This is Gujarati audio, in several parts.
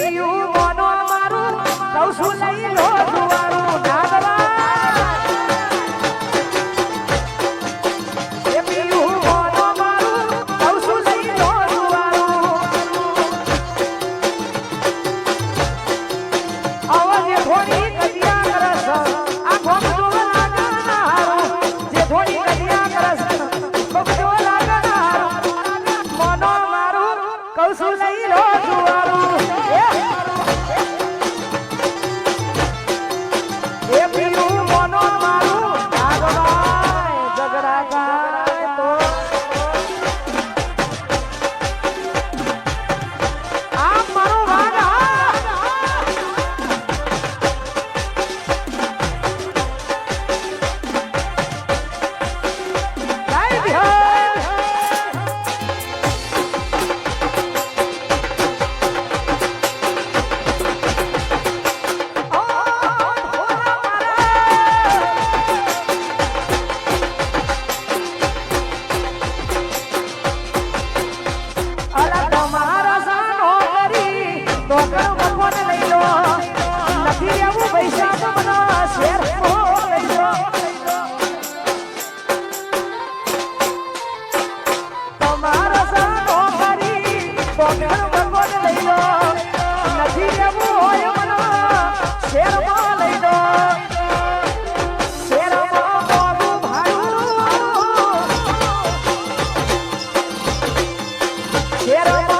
પીયું મોનો મારું સૌ શું લઈ લો જુવારું ના શેરમાં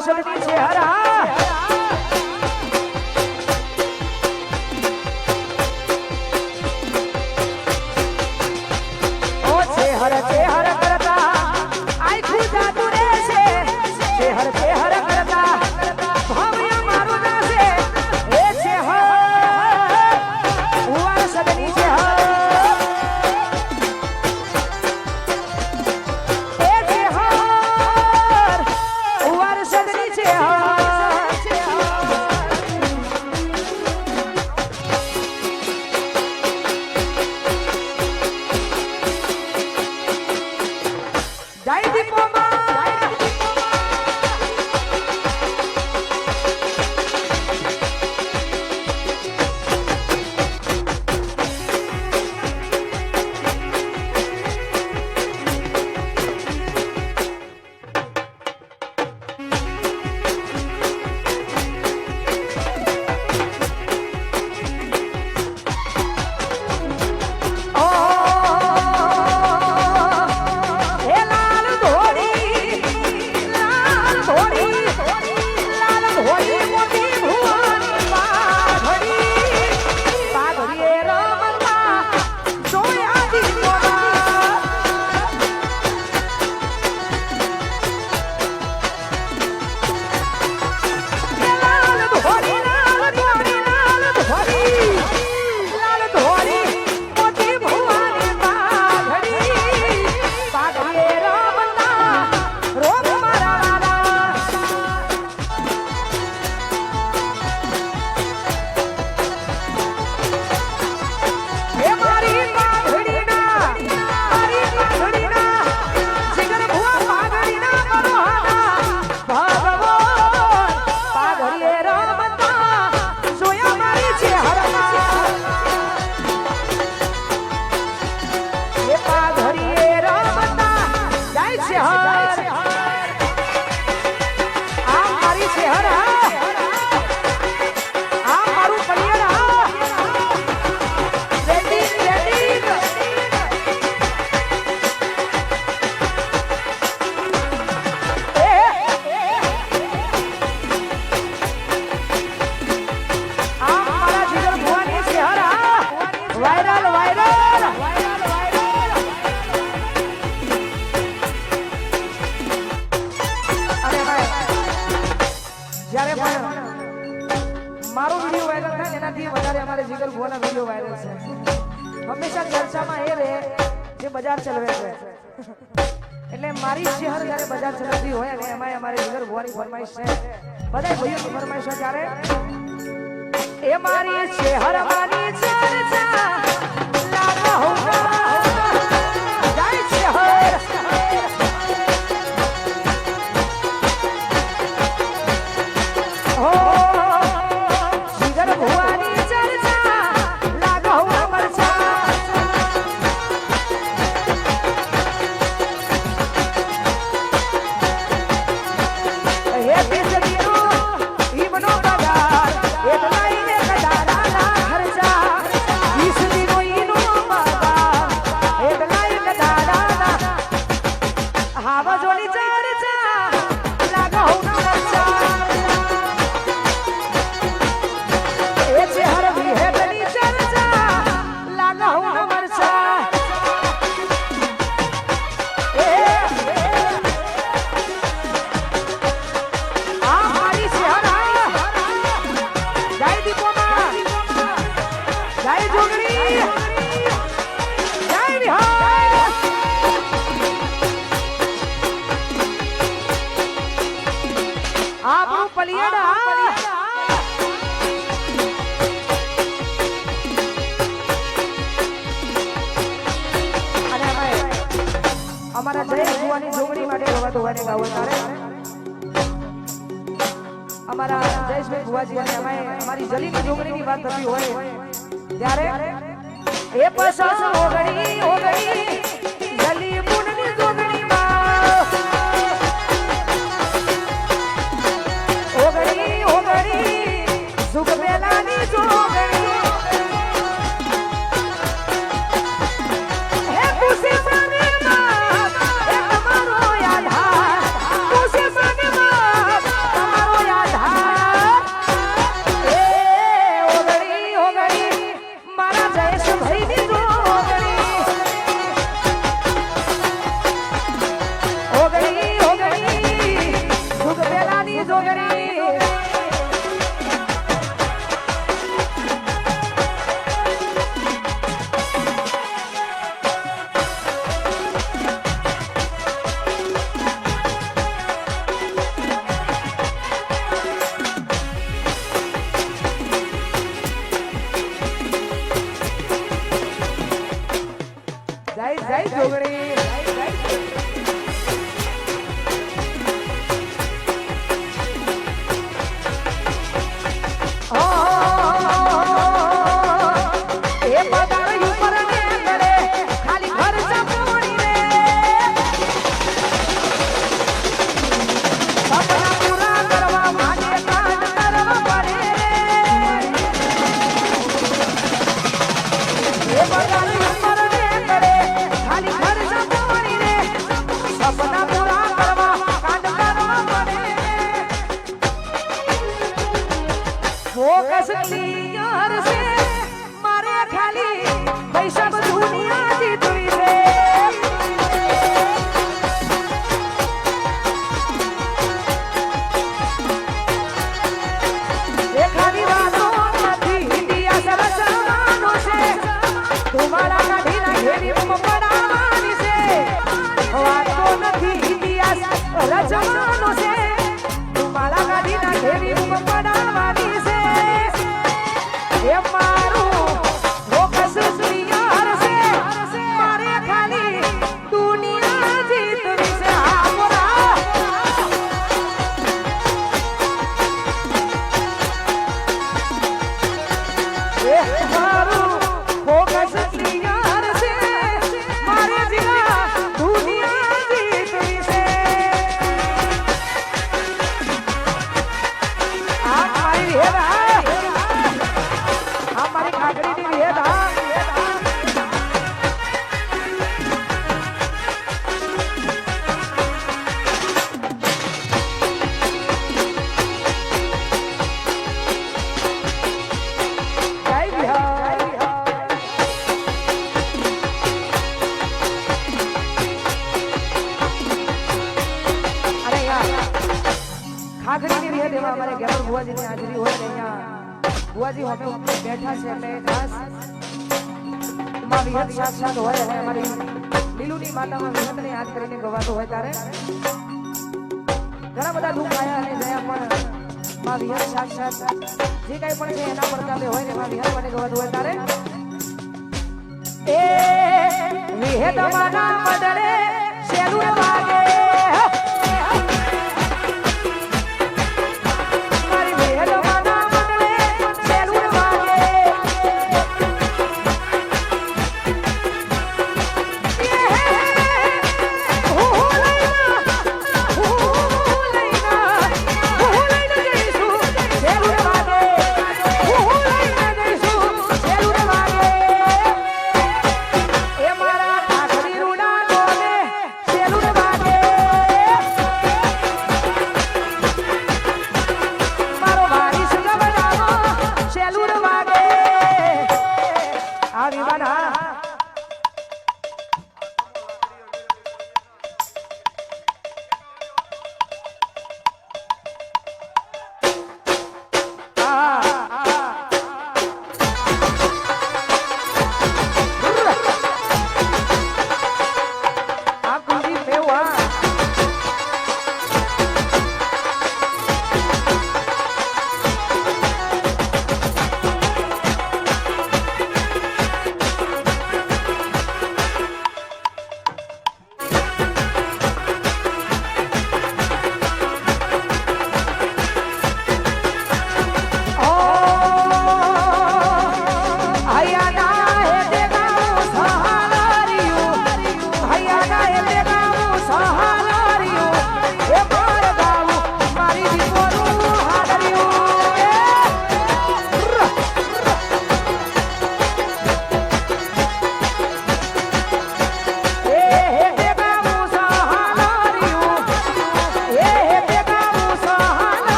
પાર્ષદની છે હરા 嗨い、પણ મારો વીડિયો વાયરલ થાય એનાથી વધારે અમારે જીગર ભુવાના વીડિયો વાયરલ છે. હંમેશા ચર્ચામાં એ રહે જે બજાર ચલાવે છે. એટલે મારી શહેર જ્યારે બજાર ચલાવતી હોય અને એમાં અમારે જીગર ભુવાની ફરમાઈશ છે. બધા ભાઈઓની ફરમાઈશ હોય ત્યારે? એ મારી શહેર મારી ચર્ચા, લાગા હોના તારે અમારા જયેશભાઈ ભુવાજી અને અમે અમારી જલીની ડુંગળીની વાત થતી હોય ત્યારે એ પસાર ઓગળી ઓગળી Zij માં વિહત સાક્ષાત હોય અને અમારી લીલુની માતામાં વિહતને યાદ કરીને ગવાતો હોય ત્યારે ઘણા બધા દુઃખ આયા અને જયા પણ માં વિહત સાક્ષાત જે કાંઈ પણ છે એના પ્રતાપે હોય ને માં વિહત માટે ગવાતું હોય ત્યારે એ વિહત માના બદલે